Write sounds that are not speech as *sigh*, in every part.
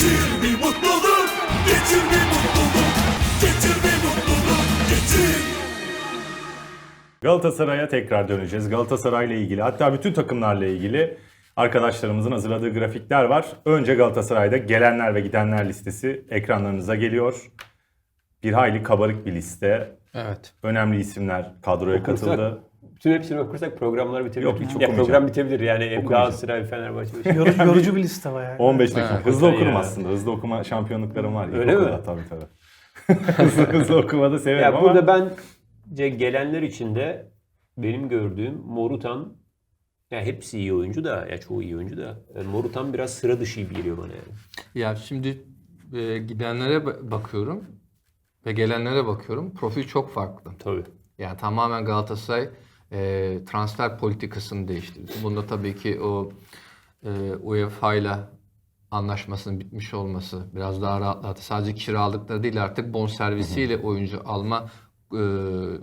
Getir bir mutluluk, getir bir mutluluk, getir bir mutluluk, getir. Galatasaray'a tekrar döneceğiz. Galatasaray'la ilgili hatta bütün takımlarla ilgili arkadaşlarımızın hazırladığı grafikler var. Önce Galatasaray'da gelenler ve gidenler listesi ekranlarınıza geliyor. Bir hayli kabarık bir liste. Evet. Önemli isimler kadroya Okursak- katıldı. Bütün hepsini okursak programlar bitebilir. Yok, hiç ya program bitebilir yani hem. Galatasaray, Fenerbahçe. *laughs* Yorucu, yorucu bir liste var yani. 15 dakika. Evet. Hızlı okurum aslında. Hızlı okuma şampiyonluklarım var. Öyle mi? Tabii tabii. *laughs* hızlı, hızlı okumada severim ya ama burada bence gelenler içinde benim gördüğüm Morutan ya hepsi iyi oyuncu da ya çoğu iyi oyuncu da e, Morutan biraz sıra dışı gibi geliyor bana yani. Ya şimdi e, gidenlere ba- bakıyorum ve gelenlere bakıyorum. Profil çok farklı. Tabii. Yani tamamen Galatasaray e, transfer politikasını değiştirdi. Bunda tabii ki o e, UEFA ile anlaşmasının bitmiş olması biraz daha rahatlattı. Sadece kiralıkları değil artık bonservisiyle oyuncu alma e,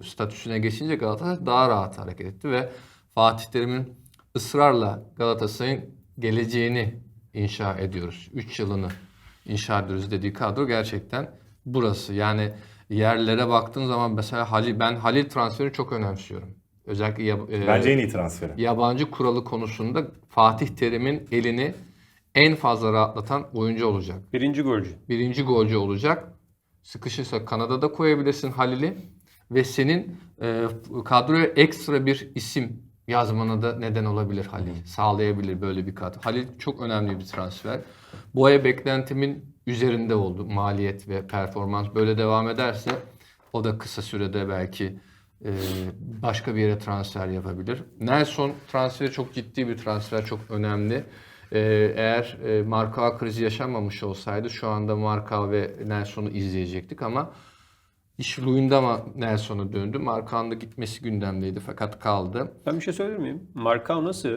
statüsüne geçince Galatasaray daha rahat hareket etti ve Fatih Terim'in ısrarla Galatasaray'ın geleceğini inşa ediyoruz. 3 yılını inşa ediyoruz dediği kadro gerçekten burası. Yani yerlere baktığın zaman mesela Halil, ben Halil transferini çok önemsiyorum. Özellikle yab- e, bence en iyi transferi. yabancı kuralı konusunda Fatih Terim'in elini en fazla rahatlatan oyuncu olacak. Birinci golcü. Birinci golcü olacak. Sıkışırsa Kanada'da koyabilirsin Halil'i ve senin e, kadroya ekstra bir isim yazmana da neden olabilir Halil. Sağlayabilir böyle bir kadro. Halil çok önemli bir transfer. Bu ay beklentimin üzerinde oldu maliyet ve performans. Böyle devam ederse o da kısa sürede belki başka bir yere transfer yapabilir. Nelson transferi çok ciddi bir transfer, çok önemli. E, eğer e, Marka krizi yaşanmamış olsaydı şu anda Marka ve Nelson'u izleyecektik ama iş Luyendama Nelson'a döndü. Marka'nın da gitmesi gündemdeydi fakat kaldı. Ben bir şey söyler miyim? Marka nasıl?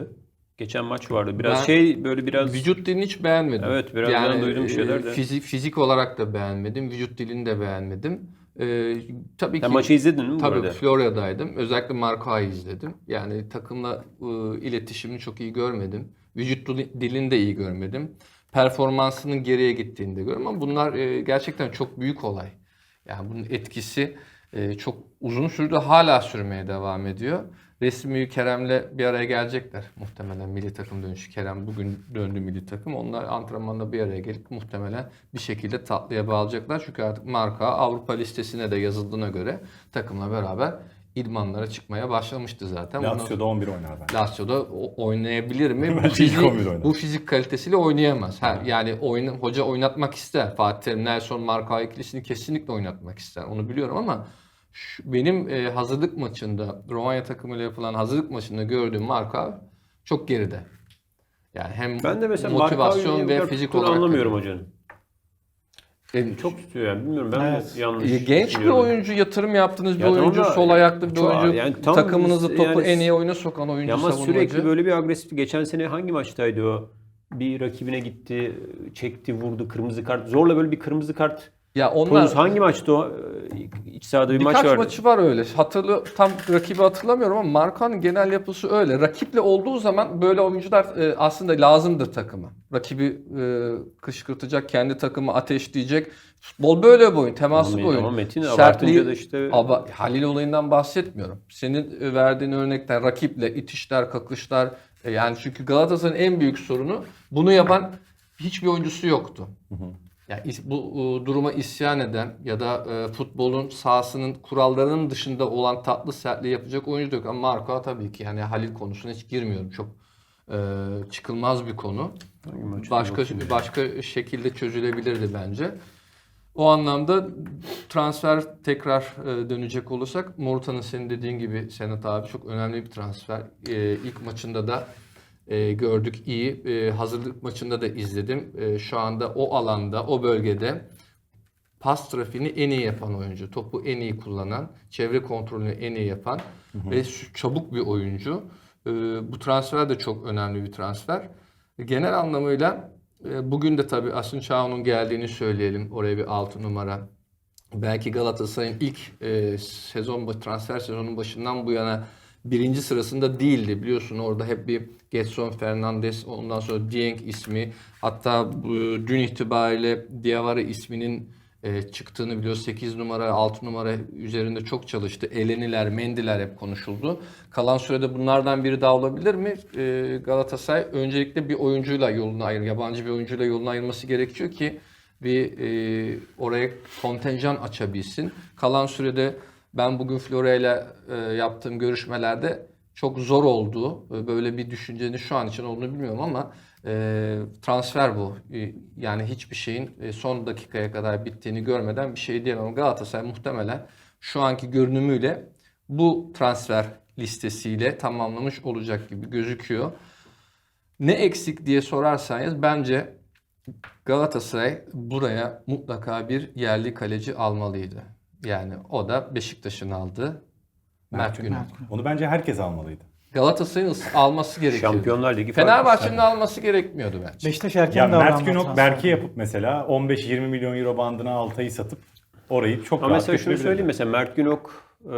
Geçen maç vardı. Biraz Ben- şey böyle biraz Vücut dilini hiç beğenmedim. Evet, biraz ben duydum bir şeyler de. e, Fizik, fizik olarak da beğenmedim. Vücut dilini de beğenmedim. E, tabii ki Sen maçı izledin mi Tabii arada? Florya'daydım. Özellikle Marka'yı izledim. Yani takımla e, iletişimini çok iyi görmedim. Vücut dili- dilini de iyi görmedim. Performansının geriye gittiğini de görüyorum ama bunlar e, gerçekten çok büyük olay. Yani bunun etkisi e, çok uzun sürdü hala sürmeye devam ediyor. Resmi Kerem'le bir araya gelecekler muhtemelen milli takım dönüşü. Kerem bugün döndü milli takım. Onlar antrenmanda bir araya gelip muhtemelen bir şekilde tatlıya bağlayacaklar. Çünkü artık marka Avrupa listesine de yazıldığına göre takımla beraber idmanlara çıkmaya başlamıştı zaten. Lazio'da 11 oynar bence. Lazio'da oynayabilir mi? *laughs* bu, fizik, 11 oynar. bu fizik kalitesiyle oynayamaz. Ha, yani oyun, hoca oynatmak ister. Fatih Terim, Nelson, Marka ikilisini kesinlikle oynatmak ister. Onu biliyorum ama şu- benim e, hazırlık maçında, Romanya takımıyla yapılan hazırlık maçında gördüğüm Marka çok geride. Yani hem Ben de mesela motivasyon ve fizik olarak anlamıyorum hocanın. E, Çok tutuyor yani. Bilmiyorum ben Evet. yanlış E, Genç bir oyuncu, yatırım yaptığınız bir Ya oyuncu, da- sol ayaklı bir Çok- oyuncu, yani tam takımınızı topu yani- en iyi oyuna sokan oyuncu, ama savunmacı. sürekli böyle bir agresif. Geçen sene hangi maçtaydı o? Bir rakibine gitti, çekti, vurdu, kırmızı kart. Zorla böyle bir kırmızı kart. Ya onlar Konus hangi maçtı o? Ee, İç sahada bir Birkaç maç vardı. maçı var öyle. Hatırlı tam rakibi hatırlamıyorum ama Markan'ın genel yapısı öyle. Rakiple olduğu zaman böyle oyuncular e, aslında lazımdır takıma. Rakibi e, kışkırtacak, kendi takımı ateşleyecek. Futbol böyle bir oyun, temaslı bir oyun. ama Metin Sertliği- da işte- Aba- Halil olayından bahsetmiyorum. Senin e, verdiğin örnekten rakiple itişler, kakışlar. e, yani çünkü Galatasaray'ın en büyük sorunu bunu yapan hiçbir oyuncusu yoktu. Yani bu duruma isyan eden ya da e, futbolun sahasının kurallarının dışında olan tatlı sertliği yapacak oyuncu da yok. Ama Marco tabii ki yani Halil konusuna hiç girmiyorum. Çok e, çıkılmaz bir konu. Başka başka şekilde çözülebilirdi bence. O anlamda transfer tekrar e, dönecek olursak Morutan'ın senin dediğin gibi Senat abi çok önemli bir transfer. E, ilk maçında da e, gördük iyi. E, hazırlık maçında da izledim. E, şu anda o alanda, o bölgede pas trafiğini en iyi yapan oyuncu. Topu en iyi kullanan, çevre kontrolünü en iyi yapan ve şu- çabuk bir oyuncu. E, bu transfer de çok önemli bir transfer. Genel anlamıyla e, bugün de tabii Asun Çağun'un geldiğini söyleyelim. Oraya bir 6 numara. Belki Galatasaray'ın ilk e, sezon transfer sezonun başından bu yana birinci sırasında değildi. Biliyorsun orada hep bir Getson Fernandes, ondan sonra Dieng ismi, hatta dün itibariyle Diawara isminin e, çıktığını biliyoruz. 8 numara, 6 numara üzerinde çok çalıştı. Eleniler, Mendiler hep konuşuldu. Kalan sürede bunlardan biri daha olabilir mi? E, Galatasaray öncelikle bir oyuncuyla yolunu ayır, yabancı bir oyuncuyla yolunu ayırması gerekiyor ki bir e, oraya kontenjan açabilsin. Kalan sürede ben bugün Flora ile yaptığım görüşmelerde çok zor olduğu, e, böyle bir düşüncenin şu an için olduğunu bilmiyorum ama e, transfer bu. E, yani hiçbir şeyin e, son dakikaya kadar bittiğini görmeden bir şey diyemem. Galatasaray muhtemelen şu anki görünümüyle bu transfer listesiyle tamamlamış olacak gibi gözüküyor. Ne eksik diye sorarsanız bence Galatasaray buraya mutlaka bir yerli kaleci almalıydı. Yani o da Beşiktaş'ın aldığı Mert Günok. Onu bence herkes almalıydı. Galatasaray'ın ıs- alması gerekiyordu. Şampiyonlar Ligi farkı. Fenerbahçe'nin alması gerekmiyordu bence. Beşiktaş erken Ya Mert Günok transferde. Berke yapıp mesela 15-20 milyon euro bandına Altay'ı satıp orayı çok Ama rahat mesela şunu götürebilirdi. söyleyeyim mesela Mert Günok e,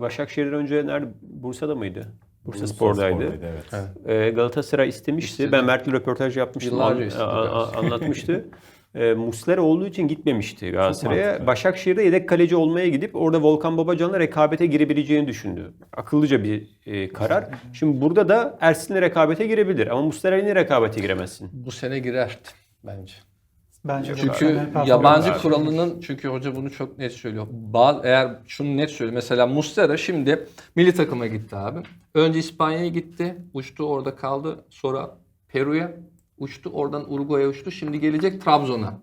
Başakşehir'den önce nerede? Bursa'da mıydı? Bursa, Bursa Spor'daydı. evet. E, Galatasaray istemişti. İstedi. Ben Mert'le röportaj yapmıştım. Yıllarca an- istedi a- a- Galatasaray. anlatmıştı. *laughs* E, Muslera olduğu için gitmemişti Galatasaray'a. Başakşehir'de yedek kaleci olmaya gidip orada Volkan Babacan'la rekabete girebileceğini düşündü. Akıllıca bir e, karar. Şimdi burada da Ersin'le rekabete girebilir. Ama Muslera'yla rekabete giremezsin. Bu sene girer bence. Bence Çünkü yabancı kuralının çünkü hoca bunu çok net söylüyor. Bazı, eğer şunu net söylüyor. Mesela Muslera şimdi milli takıma gitti abi. Önce İspanya'ya gitti. Uçtu orada kaldı. Sonra Peru'ya uçtu. Oradan Uruguay'a uçtu. Şimdi gelecek Trabzon'a.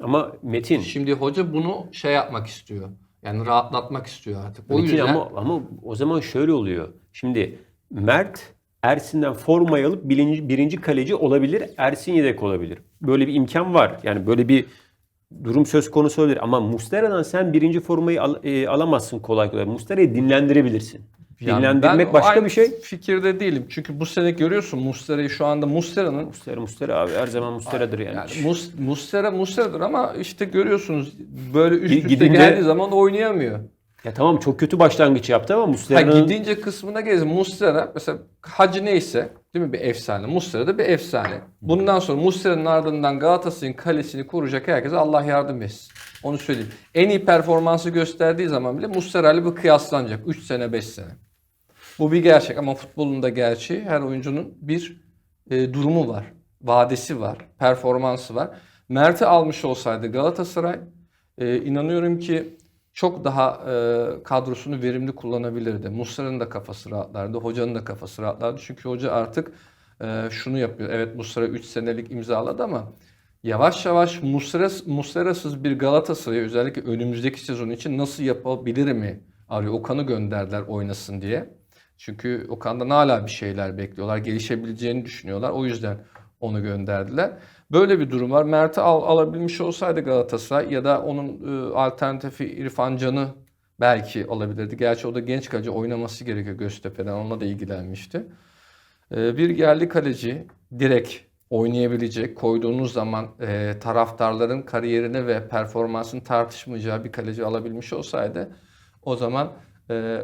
Ama Metin. Şimdi hoca bunu şey yapmak istiyor. Yani rahatlatmak istiyor artık. O Metin yüzden ama, ama o zaman şöyle oluyor. Şimdi Mert Ersin'den formayı alıp birinci, birinci kaleci olabilir. Ersin yedek olabilir. Böyle bir imkan var. Yani böyle bir durum söz konusu olabilir. Ama Muslera'dan sen birinci formayı al- e, alamazsın kolay kolay. Muslera'yı dinlendirebilirsin. Yani Dinlendirmek ben başka aynı bir şey. Fikirde değilim. Çünkü bu sene görüyorsun Muslera'yı şu anda Muslera'nın Muslera, Muslera abi her zaman Muslera'dır yani. Yani Mus, Muslera Muslera'dır ama işte görüyorsunuz böyle üst üste gidince- geldiği zaman oynayamıyor. Ya tamam çok kötü başlangıç yaptı ama Ha, Muslera'nın gidince kısmına gelir. Muslera mesela Hacı neyse değil mi bir efsane. Muslera da bir efsane. Bundan sonra Muslera'nın ardından Galatasaray'ın kalesini koruyacak herkese Allah yardım etsin. Onu söyleyeyim. En iyi performansı gösterdiği zaman bile Muslera ile bir kıyaslanacak. 3 sene 5 sene. Bu bir gerçek ama futbolun da gerçeği her oyuncunun bir e, durumu var. Vadesi var. Performansı var. Mert'i almış olsaydı Galatasaray e, inanıyorum ki çok daha e, kadrosunu verimli kullanabilirdi. Muslera'nın da kafası rahatlardı. Hocanın da kafası rahatlardı. Çünkü hoca artık e, şunu yapıyor. Evet Muslera 3 senelik imzaladı ama yavaş yavaş Muslera, Muslera'sız bir Galatasaray özellikle önümüzdeki sezon için nasıl yapabilir mi arıyor. Okan'ı gönderdiler oynasın diye. Çünkü Okan'dan hala bir şeyler bekliyorlar. Gelişebileceğini düşünüyorlar. O yüzden onu gönderdiler. Böyle bir durum var. Mert'i al, alabilmiş olsaydı Galatasaray ya da onun e, alternatifi İrfan Can'ı belki alabilirdi. Gerçi o da genç kaleci oynaması gerekiyor Göztepe'den. Onunla da ilgilenmişti. E, bir yerli kaleci direkt oynayabilecek, koyduğunuz zaman e, taraftarların kariyerini ve performansını tartışmayacağı bir kaleci alabilmiş olsaydı o zaman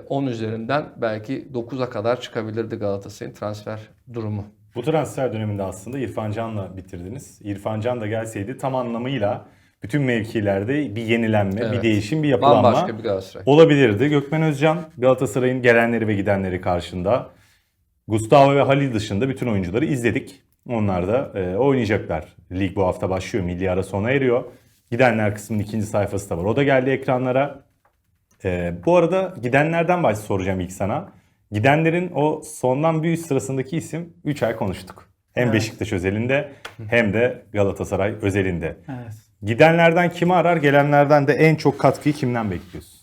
10 üzerinden belki 9'a kadar çıkabilirdi Galatasaray'ın transfer durumu. Bu transfer döneminde aslında İrfan Can'la bitirdiniz. İrfan Can da gelseydi tam anlamıyla bütün mevkilerde bir yenilenme, bir Evet. değişim, bir yapılanma Bambaşka bir Galatasaray. olabilirdi. Gökmen Özcan Galatasaray'ın gelenleri ve gidenleri karşında. Gustavo ve Halil dışında bütün oyuncuları izledik. Onlar da e, oynayacaklar. Lig bu hafta başlıyor. Milli ara sona eriyor. Gidenler kısmının ikinci sayfası da var. O da geldi ekranlara. E, bu arada gidenlerden baş soracağım ilk sana. Gidenlerin o sondan bir üst sırasındaki isim 3 ay konuştuk. Hem Evet. Beşiktaş özelinde hem de Galatasaray özelinde. Evet. Gidenlerden kimi arar, gelenlerden de en çok katkıyı kimden bekliyorsun?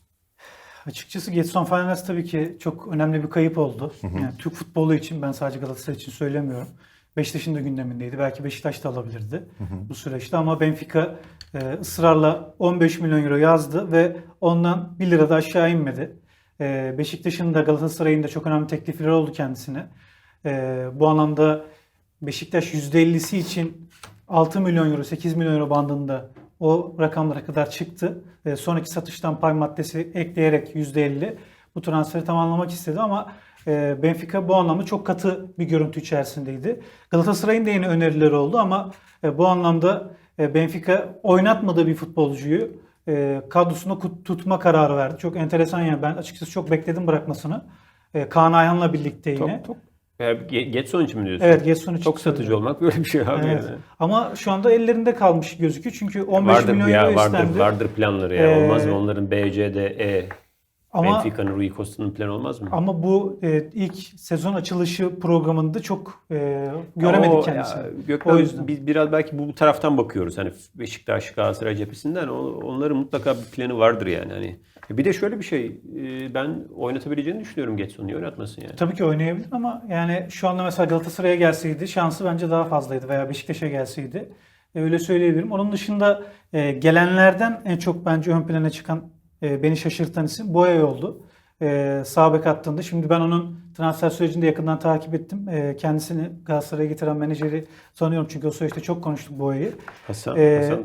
Açıkçası Getson Fernandes tabii ki çok önemli bir kayıp oldu. Yani Türk futbolu için ben sadece Galatasaray için söylemiyorum. Beşiktaş'ın da gündemindeydi. Belki Beşiktaş da alabilirdi bu süreçte ama Benfica e, ısrarla 15 milyon euro yazdı ve ondan 1 lira da aşağı inmedi. E, Beşiktaş'ın da Galatasaray'ın da çok önemli teklifleri oldu kendisine. E, bu anlamda Beşiktaş %50'si için 6 milyon euro, 8 milyon euro bandında o rakamlara kadar çıktı. E, sonraki satıştan pay maddesi ekleyerek %50. bu transferi tamamlamak istedi ama e, Benfica bu anlamda çok katı bir görüntü içerisindeydi. Galatasaray'ın da yine önerileri oldu ama e, bu anlamda Benfica oynatmadığı bir futbolcuyu e, kadrosunda tutma kararı verdi. Çok enteresan yani ben açıkçası çok bekledim bırakmasını. E, Kaan Ayhan'la birlikte yine. Ya, Ge- Getson için mi diyorsun? Evet Getson için Çok satıcı olmak böyle bir şey abi. Evet. yani. Ama şu anda ellerinde kalmış gözüküyor. Çünkü 15 Vardır milyon ya euro vardır istendi. vardır planları ya. Ee, olmaz mı onların B, C, D, E. Ama Benfica'nın Rui Costa'nın planı olmaz mı? ama bu e, ilk sezon açılışı programında çok e, göremedik O, kendisini. ya, Gökmen, O yüzden. biz biraz belki bu taraftan bakıyoruz. Hani Beşiktaş, Galatasaray cephesinden o- onların mutlaka bir planı vardır yani. Hani bir de şöyle bir şey, e, ben oynatabileceğini düşünüyorum Getson'u. Niye oynatmasın yani? Tabii ki oynayabilir ama yani şu anda mesela Galatasaray'a gelseydi şansı bence daha fazlaydı veya Beşiktaş'a gelseydi. E, öyle söyleyebilirim. Onun dışında e, gelenlerden en çok bence ön plana çıkan e, beni şaşırtan isim Boya oldu. E, sağ bek hattında. Şimdi ben onun transfer sürecini de yakından takip ettim. E, kendisini Galatasaray'a getiren menajeri tanıyorum çünkü o süreçte çok konuştuk Boya'yı. Hasan, Ee, Hasan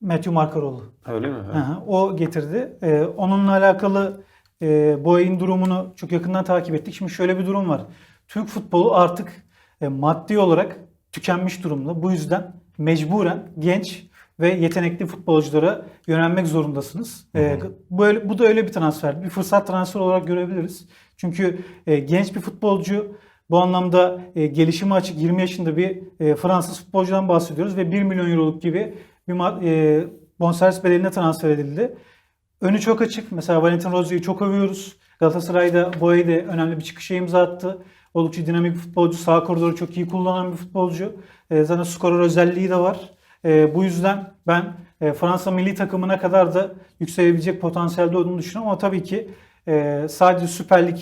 Matthew Markaroğlu. öyle mi? Hı, o getirdi. Ee, onunla alakalı e, Boya'nın durumunu çok yakından takip ettik. Şimdi şöyle bir durum var. Türk futbolu artık e, maddi olarak tükenmiş durumda. Bu yüzden mecburen genç ve yetenekli futbolculara yönelmek zorundasınız. E, böyle bu da öyle bir transfer. Bir fırsat transfer olarak görebiliriz. Çünkü e, genç bir futbolcu bu anlamda e, gelişimi açık 20 yaşında bir e, Fransız futbolcudan bahsediyoruz ve 1 milyon euroluk gibi bir e, bonservis bedeline transfer edildi. Önü çok açık. Mesela Valentin Rozier'i çok övüyoruz. Galatasaray'da Boya da önemli bir çıkışa imza attı. Oldukça dinamik bir futbolcu. Sağ koridoru çok iyi kullanan bir futbolcu. E, zaten skorer özelliği de var. E, bu yüzden ben e, Fransa milli takımına kadar da yükselebilecek potansiyelde olduğunu düşünüyorum. Ama tabii ki e, sadece Süper Lig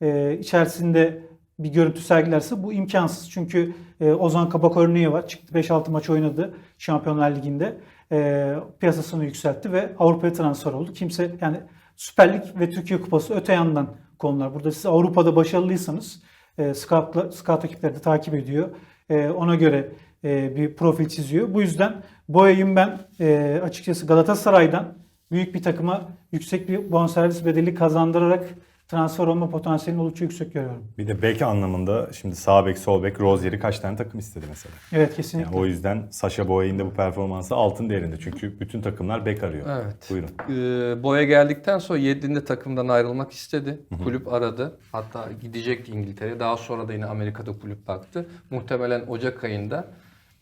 e, içerisinde bir görüntü sergilerse bu imkansız. Çünkü e, Ozan Kabak örneği var. Çıktı 5-6 maç oynadı Şampiyonlar Ligi'nde. E, piyasasını yükseltti ve Avrupa'ya transfer oldu. Kimse yani Süper Lig ve Türkiye Kupası öte yandan konular. Burada siz Avrupa'da başarılıysanız e, scoutla, scout ekipleri de takip ediyor. E, ona göre e, bir profil çiziyor. Bu yüzden Boya'yı ben e, açıkçası Galatasaray'dan büyük bir takıma yüksek bir bonservis bedeli kazandırarak transfer olma potansiyelini oldukça yüksek görüyorum. Bir de bek anlamında şimdi sağ bek, sol bek, Rozier'i kaç tane takım istedi mesela. Evet kesinlikle. Yani o yüzden Sasha Boya'nın da bu performansı altın değerinde. Çünkü bütün takımlar bek arıyor. Evet. Buyurun. Ee, Boya geldikten sonra Yedlin'de takımdan ayrılmak istedi. Kulüp aradı. Hatta gidecekti İngiltere'ye. Daha sonra da yine Amerika'da kulüp baktı. Muhtemelen Ocak ayında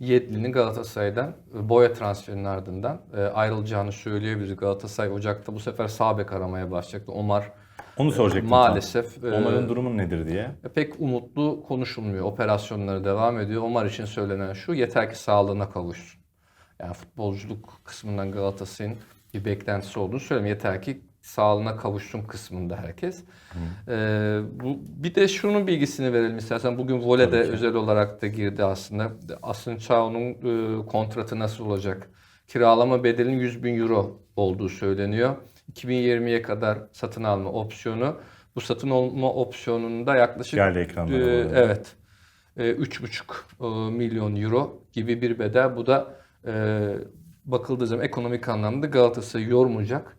Yedlin'in Galatasaray'dan e, Boya transferinin ardından e, ayrılacağını söyleyebiliriz. Galatasaray Ocak'ta bu sefer sağ bek aramaya başlayacaktı. Omar Onu soracaktım. maalesef tam. e, Onların durumu nedir diye. pek umutlu konuşulmuyor. Operasyonları devam ediyor. Omar için söylenen şu yeter ki sağlığına kavuşsun. Yani futbolculuk kısmından Galatasaray'ın bir beklentisi olduğunu söyleyeyim. Yeter ki sağlığına kavuşsun kısmında herkes. Ee, bu, bir de şunun bilgisini verelim istersen. Bugün voleyde özel olarak da girdi aslında. Asın Çağ'ın e, kontratı nasıl olacak? Kiralama bedelinin 100 bin euro olduğu söyleniyor. 2020'ye kadar satın alma opsiyonu. Bu satın alma opsiyonunda yaklaşık Geldi ekranlara. arada. evet. Ee, 3,5 e, milyon euro gibi bir bedel. Bu da e, bakıldığı zaman ekonomik anlamda Galatasaray'ı yormayacak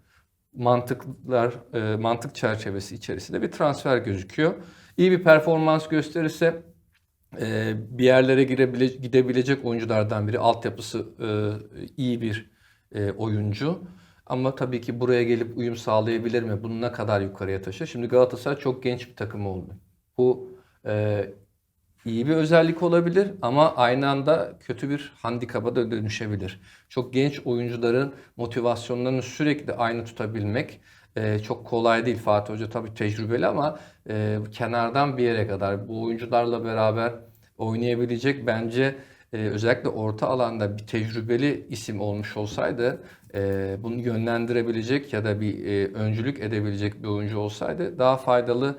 mantıklar, e, mantık çerçevesi içerisinde bir transfer gözüküyor. İyi bir performans gösterirse e, bir yerlere girebile, gidebilecek oyunculardan biri. Altyapısı e, iyi bir e, oyuncu. Ama tabii ki buraya gelip uyum sağlayabilir mi? Bunu ne kadar yukarıya taşır? Şimdi Galatasaray çok genç bir takım oldu. Bu e, iyi bir özellik olabilir ama aynı anda kötü bir handikaba da dönüşebilir. Çok genç oyuncuların motivasyonlarını sürekli aynı tutabilmek e, çok kolay değil. Fatih Hoca tabii tecrübeli ama e, kenardan bir yere kadar bu oyuncularla beraber oynayabilecek bence e, özellikle orta alanda bir tecrübeli isim olmuş olsaydı e, bunu yönlendirebilecek ya da bir e, öncülük edebilecek bir oyuncu olsaydı daha faydalı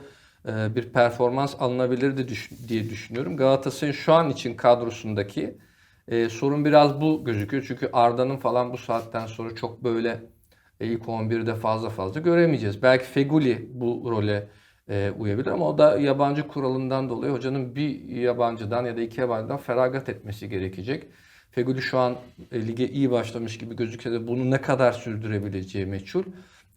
bir performans alınabilirdi diye düşünüyorum. Galatasaray'ın şu an için kadrosundaki e, sorun biraz bu gözüküyor. Çünkü Arda'nın falan bu saatten sonra çok böyle e, ilk 11'de fazla fazla göremeyeceğiz. Belki Feguli bu role e, uyabilir ama o da yabancı kuralından dolayı hocanın bir yabancıdan ya da iki yabancıdan feragat etmesi gerekecek. Feguli şu an e, lige iyi başlamış gibi gözükse de bunu ne kadar sürdürebileceği meçhul.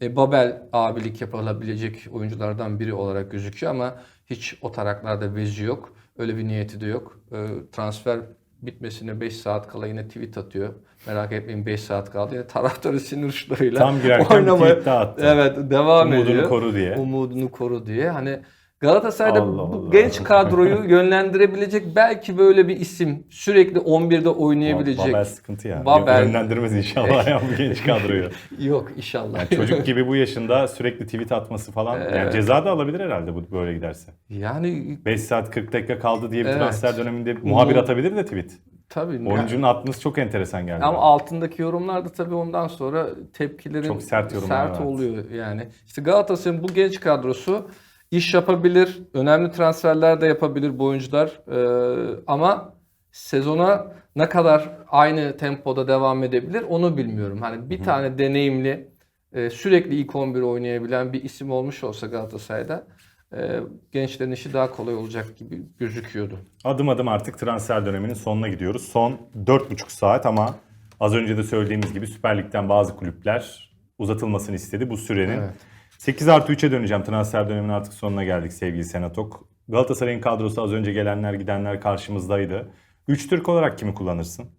E, Babel abilik yapılabilecek oyunculardan biri olarak gözüküyor ama hiç o taraklarda bezi yok. Öyle bir niyeti de yok. E, transfer bitmesine 5 saat kala yine tweet atıyor. Merak etmeyin 5 saat kaldı. Yine taraftarı sinir uçlarıyla Tam girerken bir tweet daha attı. Evet devam Umudunu ediyor. koru diye. Umudunu koru diye. Hani Galatasaray'da Allah bu Allah. genç kadroyu *laughs* yönlendirebilecek belki böyle bir isim sürekli 11'de oynayabilecek. Babel sıkıntı yani. Babel- Yönlendirmez inşallah ya bu genç *laughs* kadroyu. Yok inşallah. Yani çocuk gibi bu yaşında sürekli tweet atması falan. Yani Evet. ceza da alabilir herhalde bu böyle giderse. Yani 5 saat 40 dakika kaldı diye bir Evet. transfer döneminde muhabir atabilir de tweet. tabii. Oyuncunun atması çok enteresan geldi. Ama altındaki yorumlarda tabii ondan sonra tepkilerin Çok sert yorumlar sert oluyor yani. İşte Galatasaray'ın bu genç kadrosu iş yapabilir, önemli transferler de yapabilir bu oyuncular. Ee, ama sezona ne kadar aynı tempoda devam edebilir onu bilmiyorum. Hani bir tane deneyimli, e, sürekli ilk 11 oynayabilen bir isim olmuş olsa Galatasaray'da e, gençlerin işi daha kolay olacak gibi gözüküyordu. Adım adım artık transfer döneminin sonuna gidiyoruz. Son 4,5 saat ama az önce de söylediğimiz gibi Süper Lig'den bazı kulüpler uzatılmasını istedi bu sürenin. Evet. 8 artı 3'e döneceğim. Transfer döneminin artık sonuna geldik sevgili Senatok. Galatasaray'ın kadrosu az önce gelenler gidenler karşımızdaydı. 3 Türk olarak kimi kullanırsın?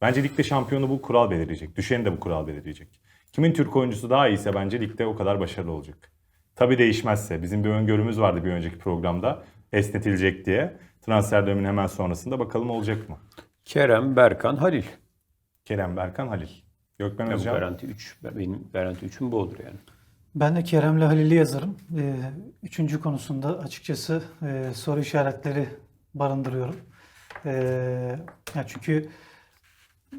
Bence ligde şampiyonu bu kural belirleyecek. Düşeni de bu kural belirleyecek. Kimin Türk oyuncusu daha iyiyse bence ligde o kadar başarılı olacak. Tabii değişmezse. Bizim bir öngörümüz vardı bir önceki programda. Esnetilecek diye. Transfer döneminin hemen sonrasında bakalım olacak mı? Kerem, Berkan, Halil. Kerem Berkan Halil. Gökmen Özcan. garanti 3. Benim garanti 3'üm bu olur yani. Ben de Kerem'le Halil'i yazarım. Ee, üçüncü konusunda açıkçası e, soru işaretleri barındırıyorum. Ee, ya çünkü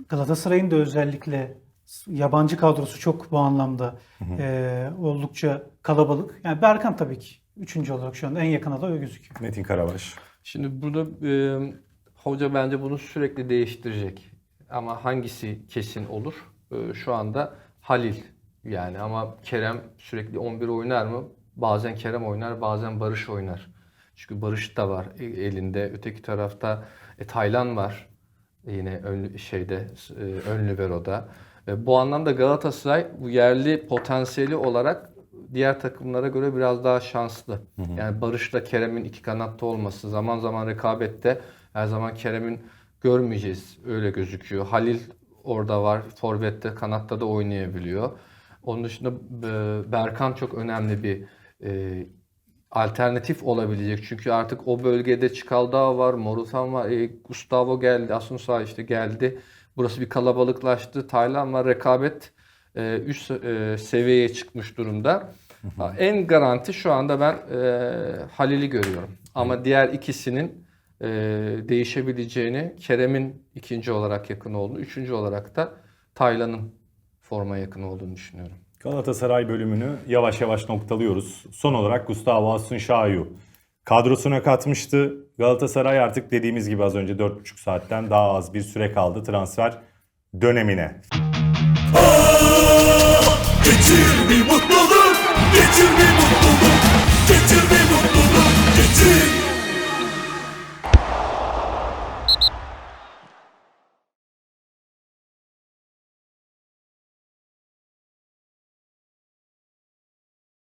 Galatasaray'ın da özellikle yabancı kadrosu çok bu anlamda e, oldukça kalabalık. Yani Berkan tabii ki üçüncü olarak şu anda en yakın aday o gözüküyor. Metin Karabaş. Şimdi burada e, hoca bence bunu sürekli değiştirecek. Ama hangisi kesin olur? E, şu anda Halil yani ama Kerem sürekli 11 oynar mı? Bazen Kerem oynar, bazen Barış oynar. Çünkü Barış da var e- elinde. Öteki tarafta e, Taylan var. Yine ön şeyde e, ön libero'da. E, bu anlamda Galatasaray bu yerli potansiyeli olarak diğer takımlara göre biraz daha şanslı. Yani Barış'la Kerem'in iki kanatta olması, zaman zaman rekabette her zaman Kerem'in görmeyeceğiz öyle gözüküyor. Halil orada var, forvette, kanatta da oynayabiliyor. Onun dışında e, Berkan çok önemli bir e, alternatif olabilecek. Çünkü artık o bölgede Çikaldağ var, Morutan var, e, Gustavo geldi, Asunsao işte geldi. Burası bir kalabalıklaştı. Taylan var, rekabet e, üst e, seviyeye çıkmış durumda. En garanti şu anda ben e, Halil'i görüyorum. Ama diğer ikisinin e, değişebileceğini, Kerem'in ikinci olarak yakın olduğunu, üçüncü olarak da Taylan'ın forma yakın olduğunu düşünüyorum. Galatasaray bölümünü yavaş yavaş noktalıyoruz. Son olarak Gustavo Asunşayu kadrosuna katmıştı. Galatasaray artık dediğimiz gibi az önce 4,5 saatten daha az bir süre kaldı transfer dönemine. Ah, bir mutluluk, getir bir mutluluk, getir bir mutluluk, getir